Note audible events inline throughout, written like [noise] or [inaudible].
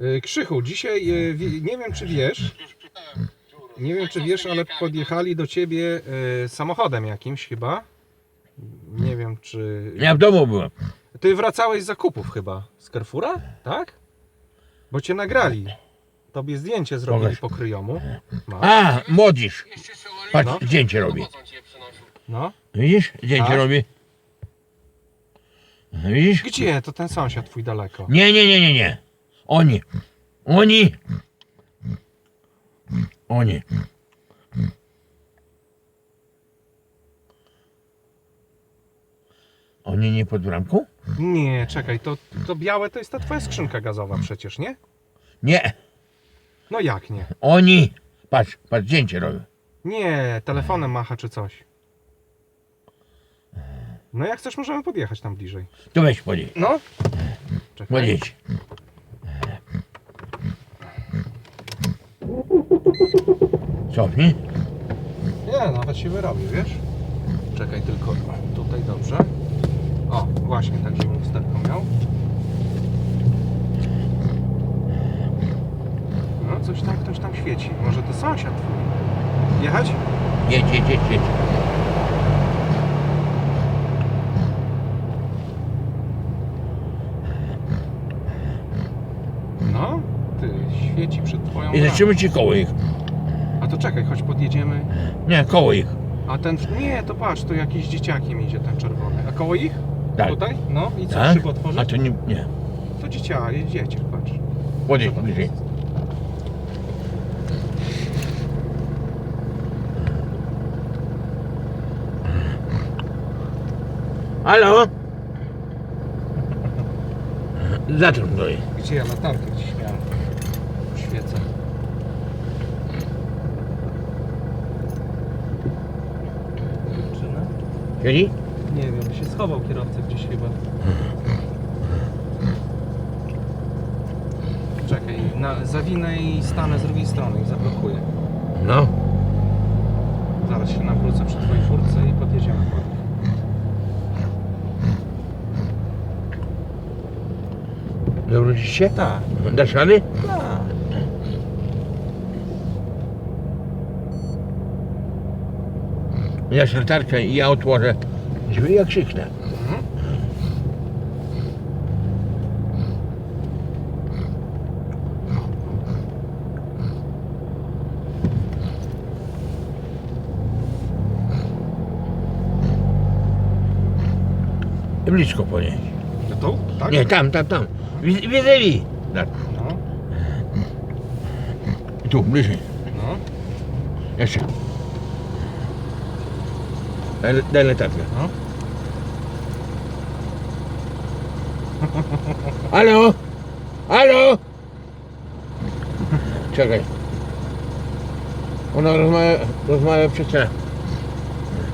Y, Krzychu, dzisiaj wie- nie wiem czy wiesz, nie wiem czy wiesz, ale podjechali do ciebie y, samochodem jakimś chyba. Nie wiem czy. Ja w domu byłem. Ty wracałeś z zakupów chyba z Carrefoura, tak? Bo cię nagrali. Tobie zdjęcie zrobili po kryjomu. Masz. A, młodzież. Patrz, No. zdjęcie robi. No. Widzisz? Zdjęcie Tak. robi. Widzisz? Gdzie? To ten sąsiad twój daleko. Nie, nie, nie, nie, nie. Oni. Oni. Oni. Oni nie pod bramką? Nie, czekaj, to, to białe to jest ta twoja skrzynka gazowa przecież, nie? Nie. No jak nie? Oni. Patrz, patrz, zdjęcie robią. Nie, telefonem macha czy coś. No jak chcesz możemy podjechać tam bliżej. Tu weź podjedź. No. Czekaj. Podjedź. Cofnij. Nie, nawet się wyrobi, wiesz? Czekaj tylko, tutaj dobrze. O, właśnie tak, żebym wstępną miał. No, coś tam, ktoś tam świeci. Może to sąsiad twój. Jechać? Jedź, jedź, jedź, jedź. No, ty, świeci przed twoją I zatrzymy ci koło ich. A to czekaj, choć podjedziemy. Nie, koło ich. A ten, nie, to patrz, tu jakiś dzieciakiem idzie ten czerwony. A koło ich? Tak. Tutaj? No i co, Tak? otworzyć? A to nie, nie. To dzieciak, jest dzieciak, patrz. To bliżej. jest? Halo? Zatrąb do jej. Gdzie ja latarkę gdzieś Siedzi? Nie wiem, się schował kierowca gdzieś chyba. Czekaj, na, zawinę i stanę z drugiej strony i zablokuję. No. Zaraz się nawrócę przy twojej furce i podjedziemy. Zawrócisz się? Tak. Dasz rady? Tak. Dasz latarkę i ja otworzę drzwi jak krzyknę. Blisko podjedź. No tu? Tak? Nie, tam, tam, tam. Wiedzieli. Tak. No, Tu, bliżej. no, Jeszcze. Latarkę. no. [laughs] Halo? Halo? Czekaj. Ona rozmawia, rozmawia przez telefon.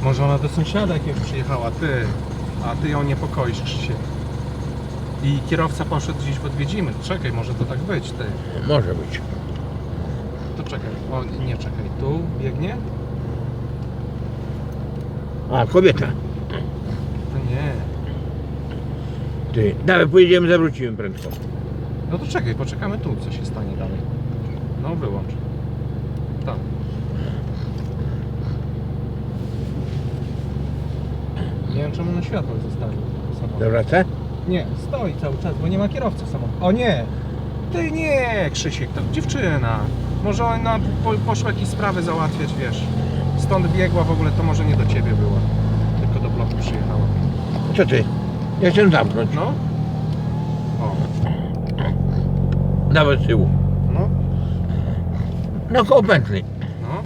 Może ona do sąsiada jakiegoś przyjechała, ty. A ty ją niepokoisz, Krzysiek. I kierowca poszedł gdzieś w odwiedziny. Czekaj, może to tak być, ty. Może być. To czekaj. O, nie czekaj. Tu biegnie? A, kobieta. To nie. Ty, dawaj, pojedziemy, zawrócimy prędko. No to czekaj, poczekamy tu, co się stanie dalej. No, wyłącz. Tak. Nie wiem, czemu na światło zostawił samochód. Zawraca? Nie, stoi cały czas, bo nie ma kierowcy samochodu. O nie! Ty nie, Krzysiek, to dziewczyna. Może ona po, poszła jakieś sprawy załatwiać, wiesz. Stąd biegła w ogóle, to może nie do ciebie była. Tylko do bloku przyjechała. Co ty? Ja chcę zamknąć. No? O, Dawaj z tyłu. no, No koło pętli. no.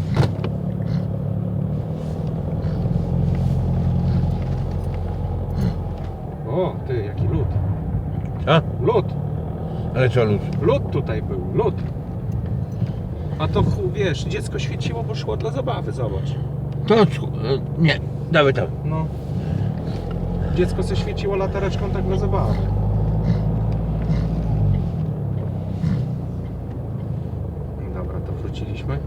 O, ty, jaki lód. Co? Lód. Ale co luz? Lód tutaj był, lód. A to wiesz, dziecko świeciło, bo szło dla zabawy, zobacz. To. E, nie, dawaj tam. No. Dziecko se świeciło latareczką tak dla zabawy. Dobra, to wróciliśmy.